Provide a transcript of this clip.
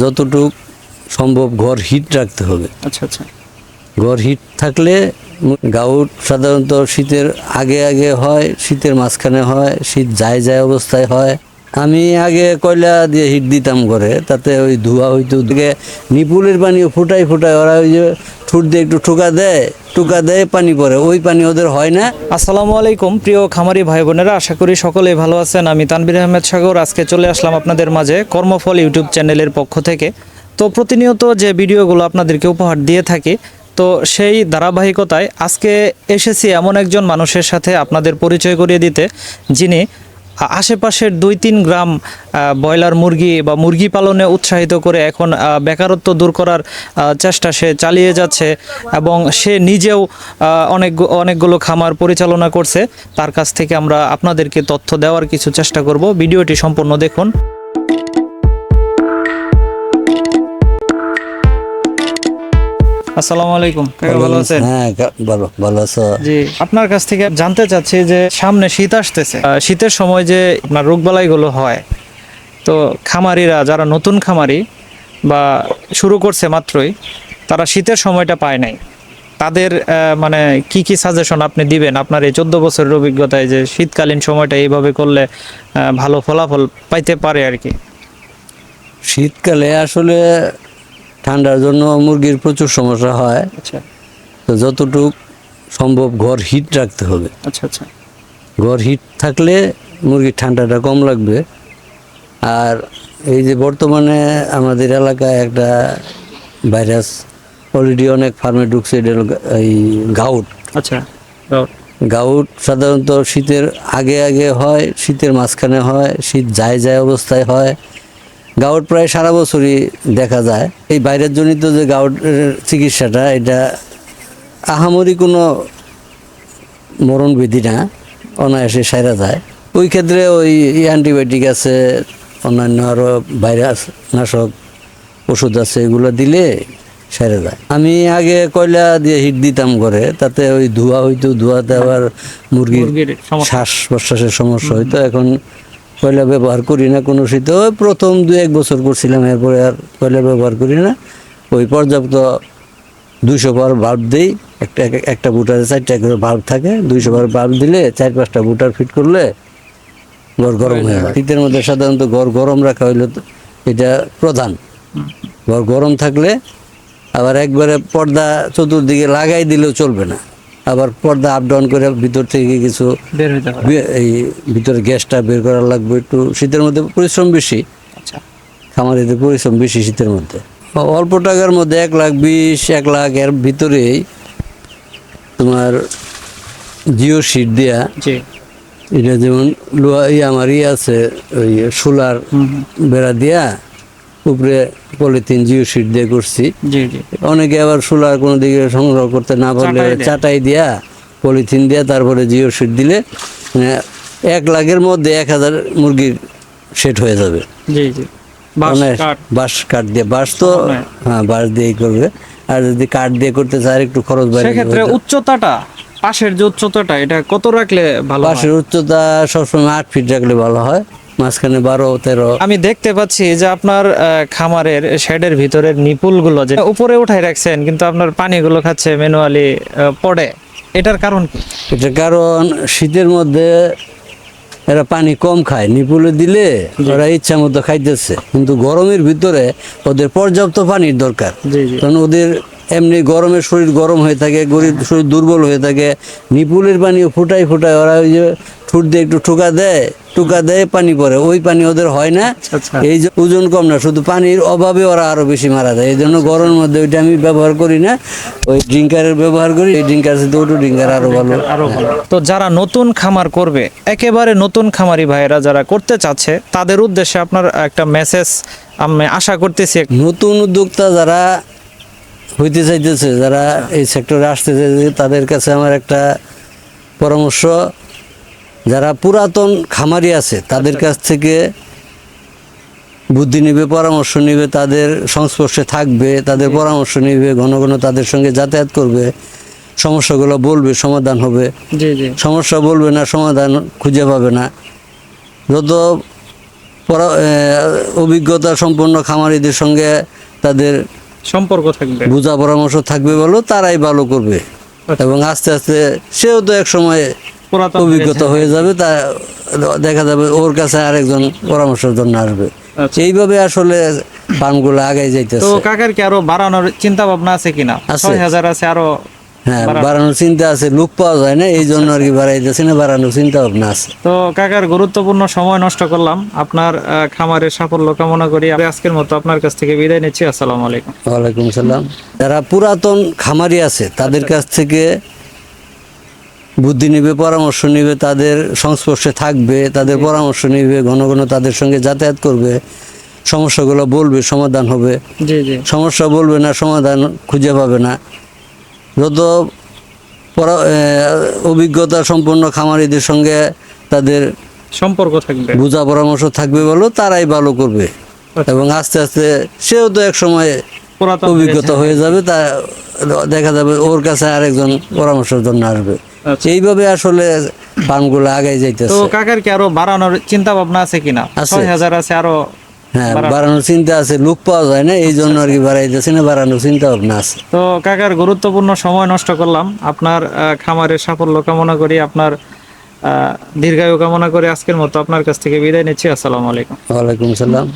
যতটুক সম্ভব ঘর হিট রাখতে হবে। আচ্ছা আচ্ছা। ঘর হিট থাকলে গাউট সাধারণত শীতের আগে আগে হয় শীতের মাঝখানে হয় শীত যায় যায় অবস্থায় হয়। আমি আগে কয়লা দিয়ে হিট দিতাম ঘরে তাতে ওই ধোয়া হইতো। নিপুলের পানি ফুটাই ফুটাই ওরা ওই যে ঠুট দিয়ে একটু ঠুকা দেয় টুকা দেয়, পানি পরে ওই পানি ওদের হয় না। আসসালামু আলাইকুম, প্রিয় খামারি ভাই বোনেরা, আশা করি সকলেই ভালো আছেন। আমি তানবির আহমেদ সাগর, আজকে চলে আসলাম আপনাদের মাঝে কর্মফল ইউটিউব চ্যানেলের পক্ষ থেকে। তো প্রতিনিয়ত যে ভিডিওগুলো আপনাদেরকে উপহার দিয়ে থাকি, তো সেই ধারাবাহিকতায় আজকে এসেছি এমন একজন মানুষের সাথে আপনাদের পরিচয় করিয়ে দিতে, যিনি আশেপাশের দুই তিন গ্রাম ব্রয়লার মুরগি বা মুরগি পালনে উৎসাহিত করে এখন বেকারত্ব দূর করার চেষ্টা সে চালিয়ে যাচ্ছে এবং সে নিজেও অনেক, অনেকগুলো খামার পরিচালনা করছে। তার কাছ থেকে আমরা আপনাদেরকে তথ্য দেওয়ার কিছু চেষ্টা করব। ভিডিওটি সম্পূর্ণ দেখুন। আসসালামু আলাইকুম। ভালো আছেন? হ্যাঁ ভালো ভালো আছো? জি। আপনার কাছ থেকে জানতে চাচ্ছি যে সামনে শীত আসতেছে। শীতের সময় যে আপনার রোগবালাইগুলো হয় তো খামারিরা যারা নতুন খামারি বা শুরু করছে মাত্রই তারা শীতের সময়টা পায় নাই। তাদের মানে কি কি সাজেশন আপনি দিবেন? আপনার এই চোদ্দ বছরের অভিজ্ঞতায় যে শীতকালীন সময়টা এইভাবে করলে ভালো ফলাফল পাইতে পারে আর কি? শীতকালে আসলে ঠান্ডার জন্য মুরগির প্রচুর সমস্যা হয়। আচ্ছা। তো যতটুক সম্ভব ঘর হিট রাখতে হবে। আচ্ছা আচ্ছা। ঘর হিট থাকলে মুরগির ঠান্ডাটা কম লাগবে। আর এই যে বর্তমানে আমাদের এলাকায় একটা ভাইরাস অলরেডি অনেক ফার্মে ঢুকছে এই গাউট আচ্ছা। গাউট সাধারণত শীতের আগে আগে হয় শীতের মাঝখানে হয় শীত যায় যায় অবস্থায় হয়। গাউট প্রায় সারা বছরই দেখা যায়। এই ভাইরাস জনিত যে গাউটের চিকিৎসাটা এটা আহামরি কোনো মরণ বিধি না অনায়াসে সারা যায়। ওই ক্ষেত্রে ওই অ্যান্টিবায়োটিক আছে অন্যান্য আরও ভাইরাস নাশক ওষুধ আছে এগুলো দিলে সেরে যায়। আমি আগে কয়লা দিয়ে হিট দিতাম করে তাতে ওই ধোয়া হইতো ধোয়াতে আবার মুরগির মুরগির শ্বাস প্রশ্বাসের সমস্যা হইতো। এখন কয়লা ব্যবহার করি না কোনো শীতে। ওই প্রথম দু এক বছর করছিলাম, এরপরে আর কয়লা ব্যবহার করি না। ওই পর্যাপ্ত দুইশো বার বাল্ব দিই, একটা এক- একটা বুটারে চারটা করে বাল্ব থাকে, দুইশো বার বাল্ব দিলে চার পাঁচটা বুটার ফিট করলে ঘর গরম হয়ে যায়। শীতের মধ্যে সাধারণত ঘর গরম রাখা হইল এটা প্রধান। ঘর গরম থাকলে আবার একবারে পর্দা চতুর্দিকে লাগাই দিলেও চলবে না। আবার পর্দা আপ ডাউন করে ভিতর থেকে কিছু এই ভিতরে গ্যাসটা বের করা লাগবে একটু শীতের মধ্যে পরিশ্রম বেশি। আচ্ছা। খামারিদের পরিশ্রম বেশি শীতের মধ্যে। অল্প টাকার মধ্যে এক লাখ বিশ এক লাখ এর ভিতরেই তোমার জিও শিট দেয়া এটা যেমন লোহা আমার ই আছে ওই সোলার। বেড়া দিয়া উপরে পলিথিন জিও শিট দিয়ে করছি। অনেকে আবার সোলার কোনো দিকে সংগ্রহ করতে না পারলে চাটাই দেয়। পলিথিন দিয়া তারপরে জিও শিট দিলে মানে এক লাখের মধ্যে এক হাজার মুরগির সেট হয়ে যাবে। জি বাঁশ মানে কাঠ। দিয়ে বাঁশ তো হ্যাঁ বাঁশ দিয়েই করবে। আর যদি কাঠ দিয়ে করতে চায় একটু খরচ সেক্ষেত্রে উচ্চতাটা পাশের যে উচ্চতাটা এটা কত রাখলে ভালো? বাঁশের উচ্চতা সবসময় আট ফিট রাখলে ভালো হয়। মাঝখানে বারো তেরো। আমি দেখতে পাচ্ছি যে আপনার খামারের শেডের ভিতরের নিপুলগুলো যে উপরে উঠাই রাখছেন কিন্তু আপনার পানিগুলো খাচ্ছে ম্যানুয়ালি পড়ে। এটার কারণ কি? এটার কারণ শীতের মধ্যে এরা পানি কম খায়। নিপুলে দিলে ওরা ইচ্ছা মতো খাইতেছে। কিন্তু গরমের ভিতরে ওদের পর্যাপ্ত পানির দরকার। কারণ ওদের এমনি গরমে শরীর গরম হয়ে থাকে গরিব শরীর দুর্বল হয়ে থাকে নিপুলের পানিও ফুটাই ফুটাই ওরা ওই যে ঠুট দিয়ে একটু ঠুকা দেয় টুকা দেয় পানি পরে। ওই পানি ওদের হয় না। আচ্ছা। এই যে ওজন কম না শুধু পানির অভাবে ওরা আরও বেশি মারা যায়। এই জন্য গরমের মধ্যে ওইটা আমি ব্যবহার করি না। ওই ড্রিঙ্কারের ব্যবহার করি এই ড্রিঙ্কার সাথে ওটু ড্রিঙ্কার আরও ভালো। আরও ভালো। তো যারা নতুন খামার করবে একেবারে নতুন খামারি ভাইয়েরা যারা করতে চাচ্ছে তাদের উদ্দেশ্যে আপনার একটা মেসেজ আমি আশা করতেছি নতুন উদ্যোক্তা যারা হইতে চাইতেছে যারা এই সেক্টরে আসতে চাইছে তাদের কাছে আমার একটা পরামর্শ যারা পুরাতন খামারি আছে তাদের কাছ থেকে বুদ্ধি নিবে পরামর্শ নিবে তাদের সংস্পর্শে থাকবে তাদের পরামর্শ নিবে ঘন ঘন তাদের সঙ্গে যাতায়াত করবে সমস্যাগুলো বলবে সমাধান হবে। সমস্যা বলবে না সমাধান খুঁজে পাবে না। যত অভিজ্ঞতা সম্পন্ন খামারিদের সঙ্গে তাদের সম্পর্ক থাকবে বুঝা পরামর্শ থাকবে বলো তারাই ভালো করবে আচ্ছা। এবং আস্তে আস্তে সেও তো এক সময় অভিজ্ঞতা হয়ে যাবে তা দেখা যাবে ওর কাছে আরেকজন পরামর্শের জন্য আসবে আচ্ছা। এইভাবে আসলে ফার্মগুলো আগে তো কাকার কি আরও বাড়ানোর চিন্তা ভাবনা আছে কিনা। ছয় হাজার আছে আরও হ্যাঁ বাড়ানোর চিন্তা আছে লোক পাওয়া যায় না এই জন্য আর কি বাড়াইতেছে না বাড়ানোর চিন্তা ভাবনা আছে। তো কাকার গুরুত্বপূর্ণ সময় নষ্ট করলাম। আপনার খামারের সাফল্য কামনা করি। আজকের মতো আপনার কাছ থেকে বিদায় নিচ্ছি। আসসালামু আলাইকুম। ওয়ালাইকুম সালাম। যারা পুরাতন খামারি আছে তাদের কাছ থেকে বুদ্ধি নিবে পরামর্শ নিবে তাদের সংস্পর্শে থাকবে তাদের পরামর্শ নিবে ঘন ঘন তাদের সঙ্গে যাতায়াত করবে সমস্যাগুলো বলবে সমাধান হবে। জি জি। সমস্যা বলবে না সমাধান খুঁজে পাবে না। যত পরা- অভিজ্ঞতা সম্পন্ন খামারিদের সঙ্গে তাদের সম্পর্ক থাকবে। বোঝা পরামর্শ থাকবে বলো তারাই ভালো করবে। এবং আস্তে আস্তে সেও তো এক সময় অভিজ্ঞতা হয়ে যাবে তা দেখা যাবে ওর কাছে আরেকজন পরামর্শের জন্য আসবে। আচ্ছা। এইভাবে আসলে ফার্মগুলো আগে তো যাইতেছে কাকার কি আরও বাড়ানোর চিন্তা ভাবনা আছে কিনা। ছয় হাজার আছে আরও হ্যাঁ বাড়ানোর চিন্তা আছে লোক পাওয়া যায় না এই জন্য আর কি বাড়াইতেছে না বাড়ানোর চিন্তা ভাবনা আছে। তো কাকার গুরুত্বপূর্ণ সময় নষ্ট করলাম। আপনার খামারের সাফল্য কামনা করি আপনার আহ, দীর্ঘায়ু কামনা করে আজকের মতো আপনার কাছ থেকে বিদায় নিচ্ছি। আসসালামু আলাইকুম। ওয়ালাইকুম সালাম।